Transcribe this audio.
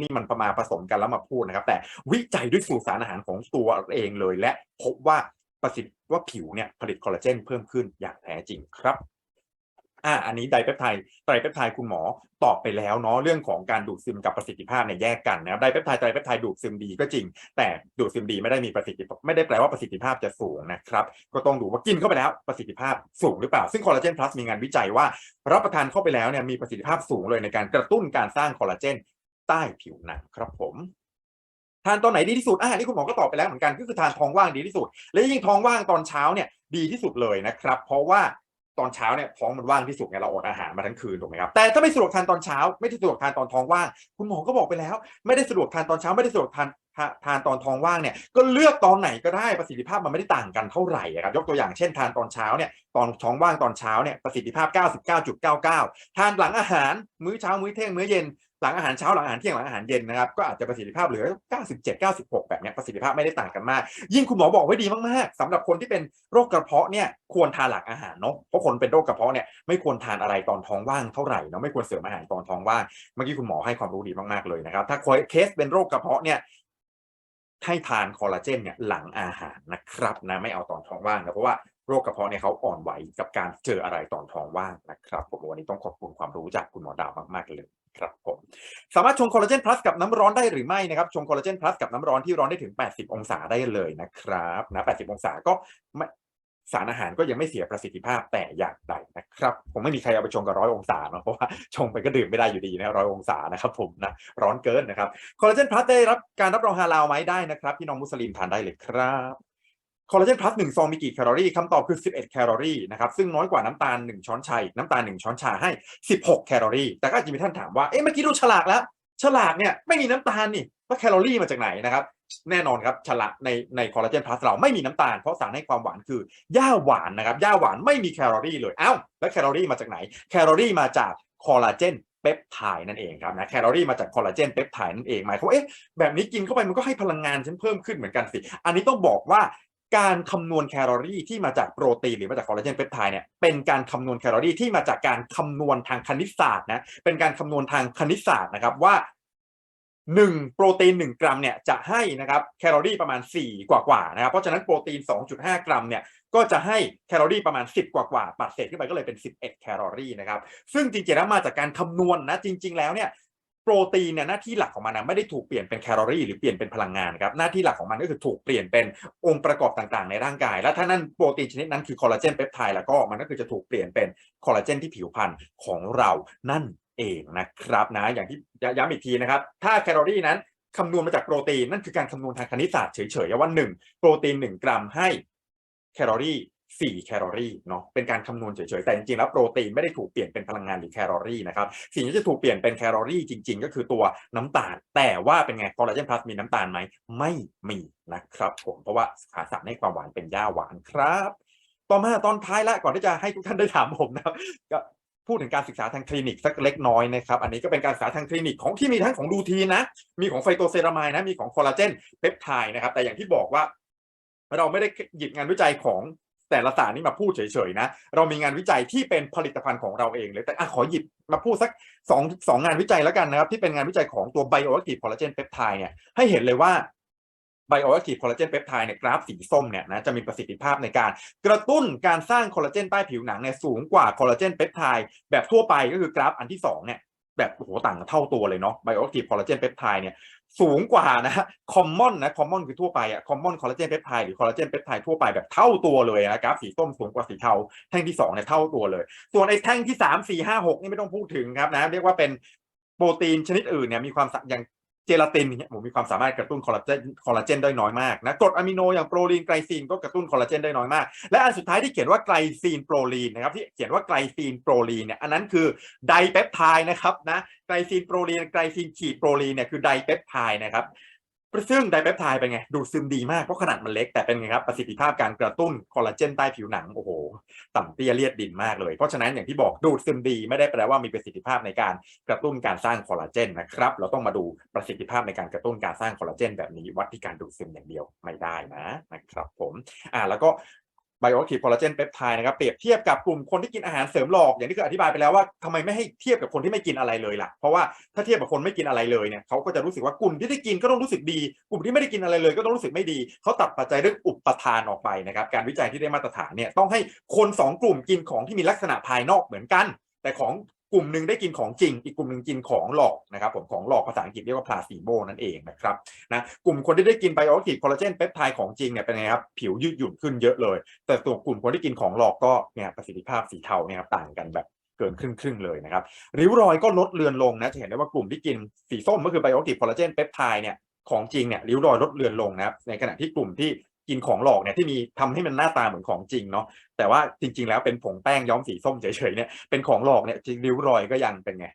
นี่มันประมาผสมกันแล้วมาพูดนะครับ แต่วิจัยด้วยสูตรสารอาหารของตัวเองเลย และพบว่าประสิทธิว่าผิวเนี่ยผลิตคอลลาเจนเพิ่มขึ้นอย่างแท้จริงครับอ่าอันนี้ไดเปปไทด์ไตรเปปไทด์คุณหมอตอบไปแล้วเนาะเรื่องของการดูดซึมกับประสิทธิภาพเนี่ยแยกกันนะครับไดเปปไทด์ไตรเปปไทด์ดูดซึมดีก็จริง แต่ดูดซึมดีไม่ได้มีประสิทธิภาพไม่ได้แปลว่าประสิทธิภาพจะสูงนะครับ ก็ต้องดูว่ากินเข้าไปแล้วประสิทธิภาพสูงหรือเปล่า ซึ่งคอลลาเจนพลัสมีงานวิจัยว่ารับประทานเข้าไปแล้วเนี่ยมีประสิทธิภาพสูงเลยในการกระตุ้นการสร้างคอลลาเจน ใต้ผิวหนังครับผม ทานตอนไหนดีที่สุดอ่านี่คุณหมอก็ตอบไปแล้วเหมือนกันก็คือทานท้องว่างดีที่สุด และยิ่งท้องว่างตอนเช้าเนี่ยดีที่สุดเลยนะครับ เพราะว่าตอนเช้าเนี่ยท้องมันว่างที่สุดไงเราอดอาหารมาทั้งคืนถูกไหมครับแต่ถ้าไม่สะดวกทานตอนเช้า ไม่ได้สะดวกทานตอนท้องว่าง คุณหมอก็บอกไปแล้ว ไม่ได้สะดวกทานตอนเช้าไม่ได้สะดวกทานทานตอนท้องว่างเนี่ยก็เลือกตอนไหนก็ได้ประสิทธิภาพมันไม่ได้ต่างกันเท่าไหร่ครับยกตัวอย่างเช่นทานตอนเช้าเนี่ยตอนท้องว่างตอนเช้าเนี่ยประสิทธิภาพ 99.99 ทานหลังอาหาร มื้อเช้ามื้อเที่ยงมื้อเย็น หลังอาหารเช้าหลังอาหารเที่ยงหลังอาหารเย็นนะครับก็อาจจะประสิทธิภาพเหลือ 97 96 แบบนี้ประสิทธิภาพไม่ได้ต่างกันมาก ยิ่งคุณหมอบอกไว้ดีมากๆสำหรับคนที่เป็นโรคกระเพาะเนี่ยควรทานหลังอาหารเนาะเพราะคนเป็นโรคกระเพาะเนี่ยไม่ควรทานอะไรตอนท้องว่างเท่าไหร่เนาะไม่ควรเสริมอาหารตอนท้องว่างเมื่อกี้คุณหมอให้ความรู้ดีมากๆเลยนะครับ ถ้าเคสเป็นโรคกระเพาะเนี่ยให้ทานคอลลาเจนเนี่ยหลังอาหารนะครับนะไม่เอาตอนท้องว่างนะเพราะว่าโรคกระเพาะเนี่ยเขาอ่อนไหวกับการเจออะไรตอนท้องว่างนะครับผมวันนี้ต้องขอบคุณความรู้จากคุณหมอดาวมากๆเลยครับผ สามารถชงคอลลาเจนพลัสกับน้ำร้อนได้หรือไม่นะครับ ชงคอลลาเจนพลัสกับน้ำร้อนที่ร้อนได้ถึง 80 องศาได้เลยนะครับนะ 80 องศาก็สารอาหารก็ยังไม่เสียประสิทธิภาพแต่อย่างใดนะครับผมไม่มีใครเอาไปชงกับร้อยองศาเนาะเพราะว่าชงไปก็ดื่มไม่ได้อยู่ดีนะร้อยองศานะครับผมนะร้อนเกินนะครับคอลลาเจนพลัสได้รับการรับรองฮาลาลไหมได้นะครับพี่น้องมุสลิมทานได้เลยครับ คอลลาเจนพลัสหนึ่งซองมีกี่แคลอรี่คำตอบคือ 11 แคลอรี่นะครับซึ่งน้อยกว่าน้ำตาล 1 ช้อนชาน้ำตาล 1 ช้อนชาให้ 16 แคลอรี่ แต่ก็อาจจะมีท่านถามว่าเอ๊ะเมื่อกี้ดูฉลากแล้ว ฉลากเนี่ยไม่มีน้ำตาลนี่แล้วแคลอรี่มาจากไหนนะครับแน่นอนครับฉลากในในคอลลาเจนพลัสเราไม่มีน้ำตาลเพราะสารให้ความหวานคือหญ้าหวานนะครับหญ้าหวานไม่มีแคลอรี่เลยเอ้าแล้วแคลอรี่มาจากไหน แคลอรี่มาจากคอลลาเจนเปปไทด์นั่นเองครับนะแคลอรี่มาจากคอลลาเจนเปปไทด์นั่นเองหมายความว่าเอ๊ะแบบนี้กินเข้าไปมันก็ให้พลังงานฉันเพิ่มขึ้นเหมือนกันสิ อันนี้ต้องบอกว่า การคำนวณแคลอรี่ที่มาจากโปรตีนหรือมาจากคอลลาเจนเปปไทด์เนี่ยเป็นการคำนวณแคลอรี่ที่มาจากการคำนวณทางคณิตศาสตร์นะเป็นการคำนวณทางคณิตศาสตร์นะครับว่า1โปรตีน1กรัมเนี่ยจะให้นะครับแคลอรี่ประมาณ 4 กว่ากว่านะครับเพราะฉะนั้นโปรตีน 2.5 กรัมเนี่ยก็จะให้แคลอรี่ประมาณ 10 กว่ากว่าปัดเศษขึ้นไปก็เลยเป็น 11 แคลอรี่นะครับซึ่งจริงๆแล้วมาจากการคำนวณนะจริง ๆ แล้วเนี่ย โปรตีนเนี่ยหน้าที่หลักของมันนะไม่ได้ถูกเปลี่ยนเป็นแคลอรี่หรือเปลี่ยนเป็นพลังงานครับหน้าที่หลักของมันก็คือถูกเปลี่ยนเป็นองค์ประกอบต่างๆ ในร่างกาย และถ้านั่นโปรตีนชนิดนั้นคือคอลลาเจนเปปไทด์แล้วก็มันก็คือจะถูกเปลี่ยนเป็นคอลลาเจนที่ผิวพรรณของเรานั่นเองนะครับนะอย่างที่ย้ำอีกทีนะครับ ถ้าแคลอรี่นั้นคำนวณมาจากโปรตีนนั่นคือการคำนวณทางคณิตศาสตร์เฉยๆว่าหนึ่งโปรตีนหนึ่งกรัมให้แคลอรี่ สี่แคลอรี่เนาะเป็นการคำนวณเฉยๆ แต่จริงๆ แล้วโปรตีนไม่ได้ถูกเปลี่ยนเป็นพลังงานหรือแคลอรี่นะครับสิ่งที่จะถูกเปลี่ยนเป็นแคลอรี่จริง ๆ ก็คือตัวน้ำตาล แต่ว่าเป็นไงคอลลาเจนพลัสมีน้ำตาลไหมไม่มีนะครับผมเพราะว่าขาสารให้ความหวานเป็นหญ้าหวานครับ ต่อมาตอนท้ายละก่อนที่จะให้ทุกท่านได้ถามผมนะครับก็พูดถึงการศึกษาทางคลินิกสักเล็กน้อยนะครับอันนี้ก็เป็นการศึกษาทางคลินิกของที่มีทั้งของดูทีนนะมีของไฟโตเซรามายนะมีของคอลลาเจนเปปไทด์นะครับแต่อย่างที่บอกว่าเราไม่ได้หยิบงานวิจัยของ แต่ละสารนี่มาพูดเฉยๆนะ เรามีงานวิจัยที่เป็นผลิตภัณฑ์ของเราเองเลย แต่อขอหยิบมาพูดสักสองสองงานวิจัยแล้วกันนะครับ ที่เป็นงานวิจัยของตัว bioactive collagen peptide เนี่ยให้เห็นเลยว่า bioactive collagen peptide เนี่ยกราฟสีส้มเนี่ยนะจะมีประสิทธิภาพในการกระตุ้นการสร้างคอลลาเจนใต้ผิวหนังเนี่ยสูงกว่าคอลลาเจนเปปไทด์แบบทั่วไปก็คือกราฟอันที่สองเนี่ย แบบโหต่างเท่าตัวเลยเนาะไบโอแอคทีฟคอลลาเจนเปปไทด์เนี่ยสูงกว่านะคอมมอนนะคอมมอนคือทั่วไปอะคอมมอนคอลลาเจนเปปไทด์หรือคอลลาเจนเปปไทด์ทั่วไปแบบเท่าตัวเลยนะกราฟสีส้มสูงกว่าสีเทาแท่งที่สองเนี่ยเท่าตัวเลย ส่วนไอ้แท่งที่สามสี่ห้าหกนี่ไม่ต้องพูดถึงครับนะเรียกว่าเป็นโปรตีนชนิดอื่นเนี่ยมีความสะอย่าง เจลาตินเนี่ยผมมีความสามารถกระตุ้นคอลลาเจนคอลลาเจนได้น้อยมากนะกรดอะมิโนอย่างโปรลีนไกลซีนก็กระตุ้นคอลลาเจนได้น้อยมาก และอันสุดท้ายที่เขียนว่าไกลซีนโปรลีนนะครับที่เขียนว่าไกลซีนโปรลีนเนี่ยอันนั้นคือไดเปปไทด์นะครับนะไกลซีนโปรลีนไกลซีนขีดโปรลีนเนี่ยคือไดเปปไทด์นะครับ ซึ่งไดเปปไทด์เป็นไง ดูดซึมดีมาก เพราะขนาดมันเล็กแต่เป็นไงครับ ประสิทธิภาพการกระตุ้นคอลลาเจนใต้ผิวหนัง โอ้โห ต่ำเตี้ยเลียดดินมากเลย เพราะฉะนั้นอย่างที่บอกดูดซึมดีไม่ได้แปลว่ามีประสิทธิภาพในการกระตุ้นการสร้างคอลลาเจนนะครับ เราต้องมาดูประสิทธิภาพในการกระตุ้นการสร้างคอลลาเจนแบบนี้วัดที่การดูดซึมอย่างเดียวไม่ได้นะนะครับผมอ่าแล้วก็ ไบโอ c ทีฟคอลลาเจนเปปไทด์นะครับเปรียบเทียบกับกลุ่มคนที่กินอาหารเสริมหลอกอย่างที่เคยอธิบายไปแล้วว่าทำไมไม่ให้เทียบกับคนที่ไม่กินอะไรเลยล่ะ เพราะว่าถ้าเทียบกับคนไม่กินอะไรเลยเนี่ยเขาก็จะรู้สึกว่ากลุ่มที่ได้กินก็ต้องรู้สึกดี กลุ่มที่ไม่ได้กินอะไรเลย ก็ต้องรู้สึกไม่ดีเขาตัดปัจจัยเรื่องอุปทานออกไปนะครับการวิจัยที่ได้มาตรฐานเนี่ยต้องให้คนสองกลุ่มกินของที่มีลักษณะภายนอกเหมือนกัน แต่ของ กลุ่มหนึ่งได้กินของจริง อีกกลุ่มหนึ่งกินของหลอกนะครับผมของหลอกภาษาอังกฤษเรียกว่าพลาซีโบนั่นเองนะครับนะกลุ่มคนที่ได้กินไบโอ c ทีคอลลาเจนเปปไทด์ของจริงเนี่ยเป็นไงครับผิวยืดหยุ่นขึ้นเยอะเลย แต่ตัวกลุ่มคนที่กินของหลอกก็เนี่ยประสิทธิภาพสีเทาเนี่ยครับต่างกันแบบเกินครึ่งครึ่งเลยนะครับริ้วรอยก็ลดเลือนลงนะจะเห็นได้ว่ากลุ่มที่กินสีส้มก็คือไบโอ c ทีคอลลาเจนเปปไทด์เนี่ยของจริงเนี่ยริ้วรอยลดเลือนลงนะครับในขณะที่กลุ่มที่ กินของหลอกเนี่ยที่มีทำให้มันหน้าตาเหมือนของจริงเนาะแต่ว่าจริง ๆ แล้วเป็นผงแป้งย้อมสีส้มเฉยๆเนี่ยเป็นของหลอกเนี่ยจริงริ้วรอยก็ยังเป็นไง